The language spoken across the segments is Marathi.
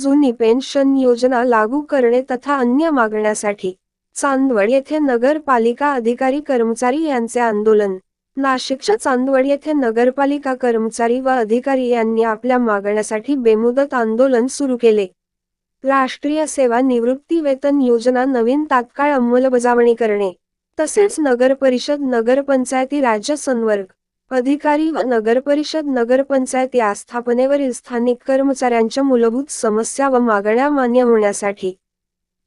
जुनी पेन्शन योजना लागू करणे तथा अन्य मागण्यासाठी चांदवड येथे नगरपालिका अधिकारी कर्मचारी यांचे आंदोलन. नाशिकच्या चांदवड येथे नगरपालिका कर्मचारी व अधिकारी यांनी आपल्या मागण्यासाठी बेमुदत आंदोलन सुरू केले. राष्ट्रीय सेवा निवृत्ती वेतन योजना नवीन तात्काळ अंमलबजावणी करणे. तसेच नगरपरिषद नगरपंचायती राज्य संवर्ग अधिकारी व नगरपरिषद नगरपंचायत या स्थापनेवरील स्थानिक कर्मचाऱ्यांच्या मूलभूत समस्या व मागण्या मान्य होण्यासाठी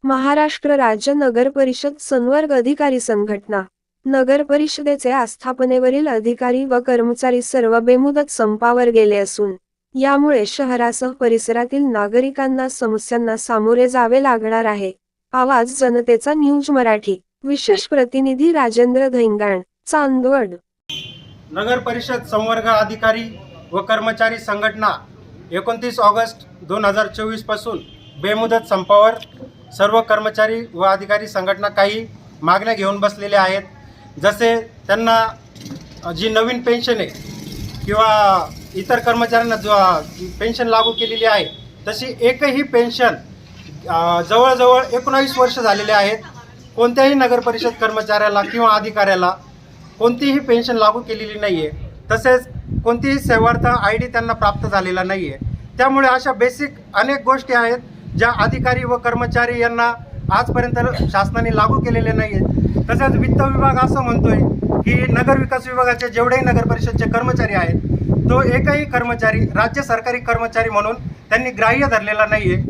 महाराष्ट्र राज्य नगरपरिषद संवर्ग अधिकारी संघटना नगरपरिषदेचे आस्थापनेवरील अधिकारी व कर्मचारी सर्व बेमुदत संपावर गेले असून यामुळे शहरासह परिसरातील नागरिकांना समस्यांना सामोरे जावे लागणार आहे. आवाज जनतेचा न्यूज मराठी विशेष प्रतिनिधी राजेंद्र धैंगाण चांदवड. नगर परिषद संवर्ग अधिकारी व कर्मचारी संघटना एकोणतीस ऑगस्ट दोन हजार चोवीसपासून बेमुदत संपावर सर्व कर्मचारी व अधिकारी संघटना काही मागण्या घेऊन बसलेल्या आहेत. जसे त्यांना जी नवीन पेन्शन आहे किंवा इतर कर्मचाऱ्यांना जो पेन्शन लागू केलेली आहे तशी एकही पेन्शन जवळजवळ एकोणावीस वर्ष झालेले आहेत. कोणत्याही नगरपरिषद कर्मचाऱ्याला किंवा अधिकाऱ्याला कोणतीही पेन्शन लागू केलेली नाही आहे तसेच कोणतीही सेवार्थ आय डी त्यांना प्राप्त झालेला नाही आहे त्यामुळे अशा बेसिक अनेक गोष्टी आहेत ज्या अधिकारी व कर्मचारी यांना आजपर्यंत शासनाने लागू केलेले नाही आहेत तसेच वित्त विभाग असं म्हणतोय की नगर विकास विभागाचे जेवढेही नगर परिषदचे कर्मचारी आहेत तो एकही कर्मचारी राज्य सरकारी कर्मचारी म्हणून त्यांनी ग्राह्य धरलेला नाही आहे